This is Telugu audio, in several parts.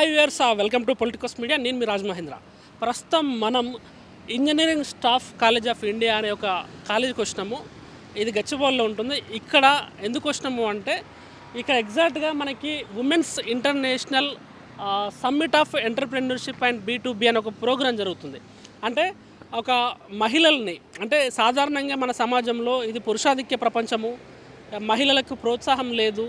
Hi viewers welcome to Politicos media. నేను మీ రాజ్ మహేంద్ర. ప్రస్తుతం మనం engineering staff college of India అనే ఒక కాలేజీకి వచ్చినాము. ఇది గచ్చిబౌల్లో ఉంటుంది. ఇక్కడ ఎందుకు వచ్చినాము అంటే ఇక్కడ ఎగ్జాక్ట్గా మనకి women's international summit of entrepreneurship and B two B అనే ఒక ప్రోగ్రాం జరుగుతుంది. అంటే ఒక మహిళల్ని అంటే సాధారణంగా మన సమాజంలో ఇది పురుషాధిక్య ప్రపంచము. మహిళలకు ప్రోత్సాహం లేదు.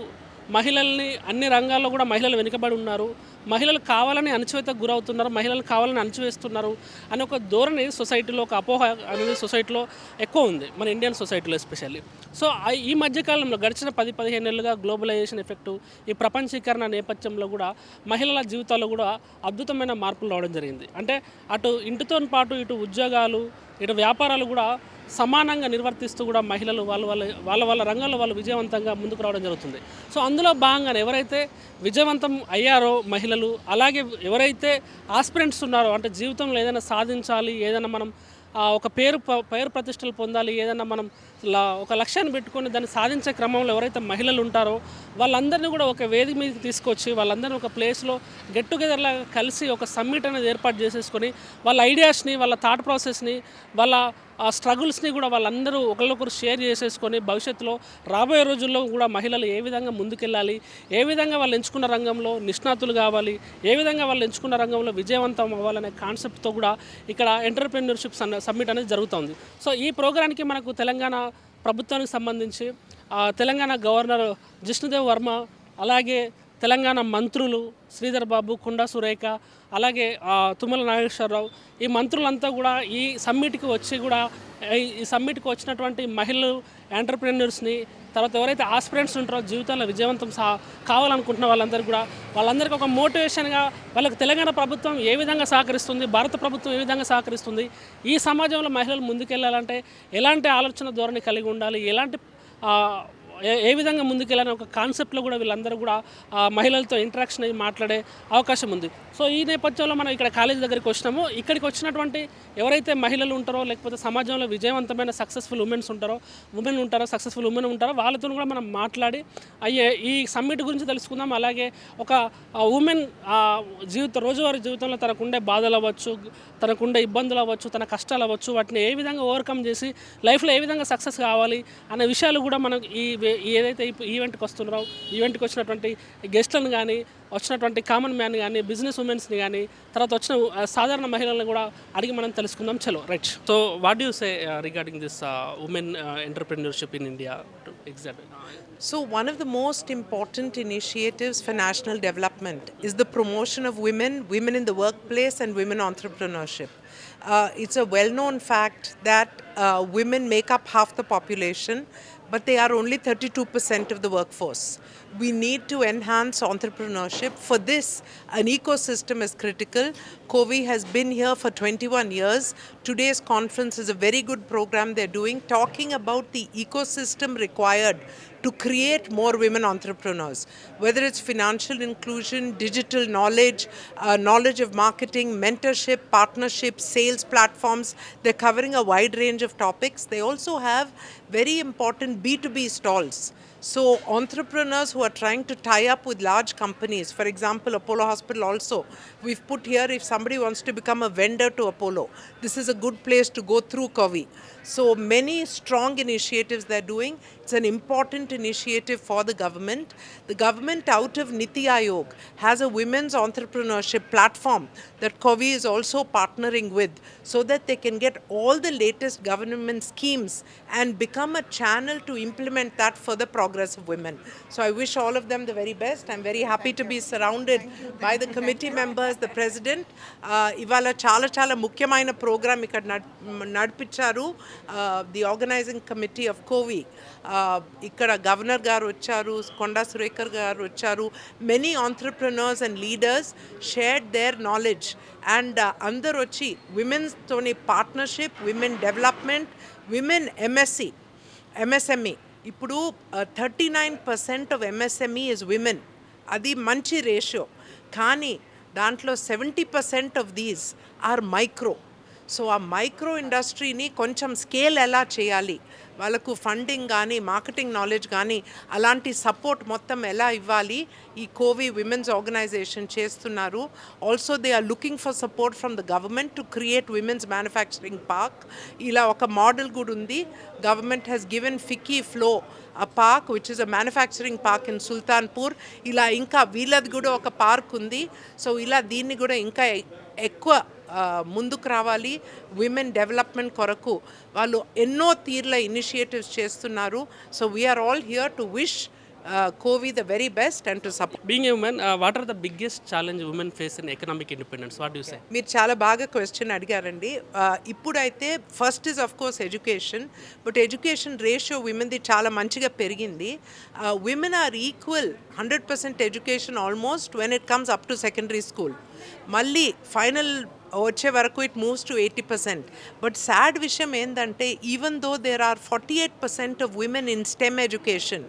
మహిళల్ని అన్ని రంగాల్లో కూడా మహిళలు వెనుకబడి ఉన్నారు. మహిళలు కావాలని అణచివేతకు గురవుతున్నారు మహిళలు కావాలని అణచివేస్తున్నారు అనే ఒక ధోరణి సొసైటీలో ఒక అపోహ అనేది సొసైటీలో ఎక్కువ ఉంది మన ఇండియన్ సొసైటీలో ఎస్పెషల్లీ. సో ఈ మధ్యకాలంలో గడిచిన పది పదిహేను ఏళ్ళుగా గ్లోబలైజేషన్ ఎఫెక్ట్ ఈ ప్రపంచీకరణ నేపథ్యంలో కూడా మహిళల జీవితాల్లో కూడా అద్భుతమైన మార్పులు రావడం జరిగింది. అంటే అటు ఇంటితో పాటు ఇటు ఉద్యోగాలు ఇటు వ్యాపారాలు కూడా సమానంగా నిర్వర్తిస్తూ కూడా మహిళలు వాళ్ళ వాళ్ళ వాళ్ళ వాళ్ళ రంగంలో వాళ్ళు విజయవంతంగా ముందుకు రావడం జరుగుతుంది. సో అందులో భాగంగానే ఎవరైతే విజయవంతం అయ్యారో మహిళలు అలాగే ఎవరైతే ఆస్పిరెంట్స్ ఉన్నారో అంటే జీవితంలో ఏదైనా సాధించాలి ఏదైనా మనం ఒక పేరు ప- పేరు ప్రతిష్టలు పొందాలి. ఏదైనా మనం లా- ఒక లక్ష్యాన్ని పెట్టుకొని దాన్ని సాధించే క్రమంలో ఎవరైతే మహిళలు ఉంటారో వాళ్ళందరినీ కూడా ఒక వేదిక మీదకి తీసుకొచ్చి వాళ్ళందరినీ ఒక ప్లేస్లో గెట్ టుగెదర్లా కలిసి ఒక సమ్మిట్ అనేది ఏర్పాటు చేసేసుకొని వాళ్ళ ఐడియాస్ని వాళ్ళ థాట్ ప్రాసెస్ని వాళ్ళ ఆ స్ట్రగుల్స్ని కూడా వాళ్ళందరూ ఒకరికొకరు షేర్ చేసేసుకొని భవిష్యత్తులో రాబోయే రోజుల్లో కూడా మహిళలు ఏ విధంగా ముందుకెళ్ళాలి ఏ విధంగా వాళ్ళు ఎంచుకున్న రంగంలో నిష్ణాతులు కావాలి ఏ విధంగా వాళ్ళు ఎంచుకున్న రంగంలో విజయవంతం అవ్వాలనే కాన్సెప్ట్తో కూడా ఇక్కడ ఎంటర్ప్రెన్యూర్షిప్ సమ్మిట్ అనేది జరుగుతుంది. సో ఈ ప్రోగ్రానికి మనకు తెలంగాణ ప్రభుత్వానికి సంబంధించి ఆ, తెలంగాణ గవర్నర్ జిష్ణుదేవ్ వర్మ అలాగే తెలంగాణ మంత్రులు శ్రీధర్ బాబు కొండా సురేఖ అలాగే తుమ్మల నాగేశ్వరరావు ఈ మంత్రులంతా కూడా ఈ సమ్మిట్కి వచ్చి కూడా ఈ- సమ్మిట్కి వచ్చినటువంటి మహిళలు ఎంటర్ప్రెన్యూర్స్ని తర్వాత ఎవరైతే ఆస్పిరెంట్స్ ఉంటారో జీవితంలో విజయవంతం సా కావాలనుకుంటున్న వాళ్ళందరూ కూడా వాళ్ళందరికీ ఒక మోటివేషన్గా వాళ్ళకి తెలంగాణ ప్రభుత్వం ఏ విధంగా సహకరిస్తుంది భారత ప్రభుత్వం ఏ విధంగా సహకరిస్తుంది ఈ సమాజంలో మహిళలు ముందుకెళ్ళాలంటే ఎలాంటి ఆలోచన ధోరణి కలిగి ఉండాలి ఎలాంటి ఏ విధంగా ముందుకెళ్ళాలని ఒక కాన్సెప్ట్లో కూడా వీళ్ళందరూ కూడా మహిళలతో ఇంటరాక్షన్ అయ్యి మాట్లాడే అవకాశం ఉంది. సో ఈ నేపథ్యంలో మనం ఇక్కడ కాలేజ్ దగ్గరికి వచ్చినాము. ఇక్కడికి వచ్చినటువంటి ఎవరైతే మహిళలు ఉంటారో లేకపోతే సమాజంలో విజయవంతమైన సక్సెస్ఫుల్ ఉమెన్స్ ఉంటారో ఉమెన్ ఉంటారో సక్సెస్ఫుల్ ఉమెన్ ఉంటారో వాళ్ళతో కూడా మనం మాట్లాడి అయ్యే ఈ సమ్మిట్ గురించి తెలుసుకుందాం. అలాగే ఒక ఉమెన్ జీవిత రోజువారీ జీవితంలో తనకుండే బాధలు అవ్వచ్చు తనకుండే ఇబ్బందులు అవ్వచ్చు తన కష్టాలు అవ్వచ్చు వాటిని ఏ విధంగా ఓవర్కమ్ చేసి లైఫ్లో ఏ విధంగా సక్సెస్ కావాలి అనే విషయాలు కూడా మనం ఈ ఏదైతే ఈవెంట్కి వస్తున్నారో ఈవెంట్కి వచ్చినటువంటి గెస్ట్లను కానీ వచ్చినటువంటి కామన్ మ్యాన్ కానీ బిజినెస్ ఉమెన్స్ని కానీ తర్వాత వచ్చిన సాధారణ మహిళలను కూడా అడిగి మనం తెలుసుకుందాం చలో right so what you say regarding this women entrepreneurship in India exact So, one of the most important initiatives for national development is the promotion of women, women in the workplace, and women entrepreneurship. Uh, it's a well known fact that uh, women make up half the population, but they are only 32% of the workforce. We need to enhance entrepreneurship. For this, an ecosystem is critical. COVI has been here for 21 years. Today's conference is a very good program they're doing, talking about the ecosystem required to create more women entrepreneurs, whether it's financial inclusion, digital knowledge, uh, knowledge of marketing, mentorship, partnership, sales platforms. They're covering a wide range of topics. They also have very important B2B stalls. So, entrepreneurs who are trying to tie up with large companies, for example, Apollo Hospital also, we've put here if somebody wants to become a vendor to Apollo, this is a good place to go through COVI. So, many strong initiatives they're doing It's an important initiative for the government. The government, out of Niti Aayog, has a women's entrepreneurship platform that COVI is also partnering with so that they can get all the latest government schemes and become a channel to implement that for the progress of women. So I wish all of them the very best. I'm very happy to be surrounded by the committee members, the president. Uh, ఇవాళ చాలా చాలా ముఖ్యమైన ప్రోగ్రామ్ ఇక్కడ నడ్- నడిపించారు ది ఆర్గనైజింగ్ కమిటీ ఆఫ్ కోవి ఇక్కడ గవర్నర్ గారు వచ్చారు కొండా సురేఖర్ గారు వచ్చారు. Many entrepreneurs and leaders shared their knowledge and అందరు వచ్చి విమెన్స్తోని partnership women development women MSc MSME ఇప్పుడు thirty nine percent of MSME is women అది మంచి రేషియో కానీ దాంట్లో seventy percent of these are micro so ఆ మైక్రో ఇండస్ట్రీని కొంచెం స్కేల్ ఎలా చేయాలి? వాళ్ళకు ఫండింగ్ కానీ మార్కెటింగ్ నాలెడ్జ్ కానీ అలాంటి సపోర్ట్ మొత్తం ఎలా ఇవ్వాలి? ఈ కోవి విమెన్స్ ఆర్గనైజేషన్ చేస్తున్నారు. Also they are looking for support from the government to create women's manufacturing park ఇలా ఒక మోడల్ కూడా ఉంది. Government has given FICCI FLO uh park which is a manufacturing park in Sultanpur ఇలా ఇంకా వీళ్ళది కూడా ఒక పార్క్ ఉంది. సో ఇలా దీన్ని కూడా ఇంకా ఎక్కువ ముందుకు రావాలి. విమెన్ డెవలప్మెంట్ కొరకు వాళ్ళు ఎన్నో తీర్ల ఇనిషియేటివ్స్ చేస్తున్నారు. So we are all here to wish కోవి the very best and to support being a women what are the biggest challenge women face in economic independence what you say మీరు చాలా బాగా క్వశ్చన్ అడిగారండి. ఇప్పుడైతే first is of course education but education ratio విమెన్ది చాలా మంచిగా పెరిగింది. Women are equal hundred percent education almost when it comes up to secondary school మళ్ళీ ఫైనల్ వచ్చే వరకు it moves to eighty percent but sad విషయం ఏంటంటే even though there are forty eight percent of women in STEM education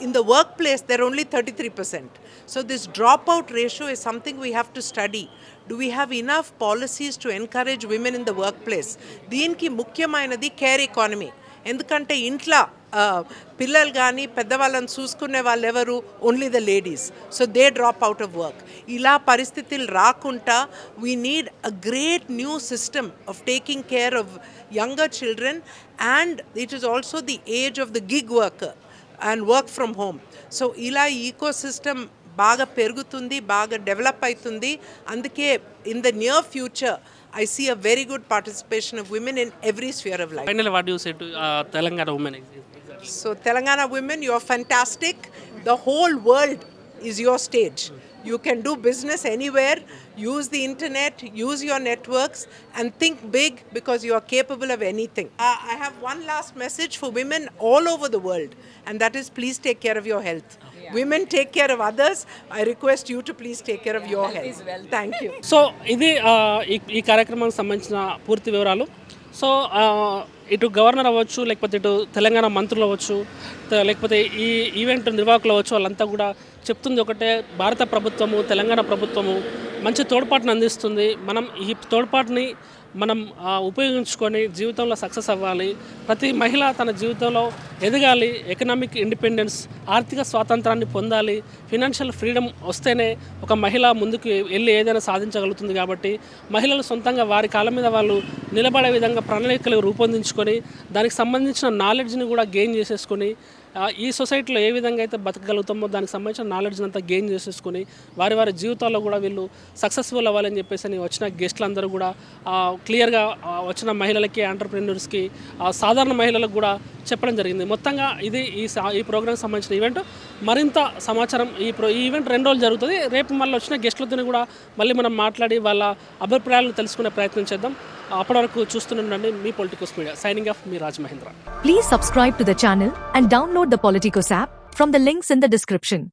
in the work place there only thirty three percent so this drop out ratio is something we have to study do we have enough policies to encourage women in the work place దీనికి ముఖ్యమైనది కేర్ ఎకానమీ ఎందుకంటే ఇంట్లో పిల్లలు కానీ పెద్దవాళ్ళని చూసుకునే వాళ్ళు ఎవరు only the ladies so they drop out of work ఇలా పరిస్థితులు రాకుండా we need a great new system of taking care of younger children and it is also the age of the gig worker and work from home so ఇలా ఈకో సిస్టమ్ బాగా పెరుగుతుంది బాగా డెవలప్ అవుతుంది. అందుకే in the near future I see a very good participation of women in every sphere of life. Finally, what do you say to uh, Telangana women? So, Telangana women, you're fantastic. The whole world is your stage. You can do business anywhere, use the internet, use your networks, and think big because you are capable of anything. Uh, I have one last message for women all over the world, and that is please take care of your health. Women take care of others. I request you to please take care of your health. Thank you. So ఇది ఈ కార్యక్రమానికి సంబంధించిన పూర్తి వివరాలు సో ఇటు గవర్నర్ అవ్వచ్చు లేకపోతే ఇటు తెలంగాణ మంత్రులు అవ్వచ్చు లేకపోతే ఈ ఈవెంట్ నిర్వాహకులు అవ్వచ్చు వాళ్ళంతా కూడా చెప్తుంది ఒకటే భారత ప్రభుత్వము తెలంగాణ ప్రభుత్వము మంచి తోడ్పాటును అందిస్తుంది. మనం ఈ తోడ్పాటుని మనం ఉపయోగించుకొని జీవితంలో సక్సెస్ అవ్వాలి. ప్రతి మహిళ తన జీవితంలో ఎదగాలి. ఎకనామిక్ ఇండిపెండెన్స్ ఆర్థిక స్వాతంత్రాన్ని పొందాలి. ఫినాన్షియల్ ఫ్రీడమ్ వస్తేనే ఒక మహిళ ముందుకు వెళ్ళి ఏదైనా సాధించగలుగుతుంది కాబట్టి మహిళలు సొంతంగా వారి కాళ్ళ మీద వాళ్ళు నిలబడే విధంగా ప్రణాళికలు రూపొందించుకొని దానికి సంబంధించిన నాలెడ్జ్ని కూడా గెయిన్ చేసేసుకొని ఈ సొసైటీలో ఏ విధంగా అయితే బతకగలుగుతామో దానికి సంబంధించిన నాలెడ్జ్ అంతా గెయిన్ చేసేసుకుని వారి వారి జీవితాల్లో కూడా వీళ్ళు సక్సెస్ఫుల్ అవ్వాలని చెప్పేసి వచ్చిన గెస్టులు అందరూ కూడా క్లియర్గా వచ్చిన మహిళలకి ఆంటర్ప్రెన్యూర్స్కి సాధారణ మహిళలకు కూడా చెప్పడం జరిగింది. మొత్తంగా ఇది ఈ సా- ఈ ప్రోగ్రామ్కి సంబంధించిన ఈవెంట్ మరింత సమాచారం ఈ ప్రో ఈ ఈవెంట్ రెండు రోజులు జరుగుతుంది. రేపు మళ్ళీ వచ్చిన గెస్టులతో కూడా మళ్ళీ మనం మాట్లాడి వాళ్ళ అభిప్రాయాలను తెలుసుకునే ప్రయత్నం చేద్దాం. అప్పటి వరకు చూస్తూనే మీ politicals media signing off me Rajmahendra. Please subscribe to the channel and download download the Politicos app from the links in the description.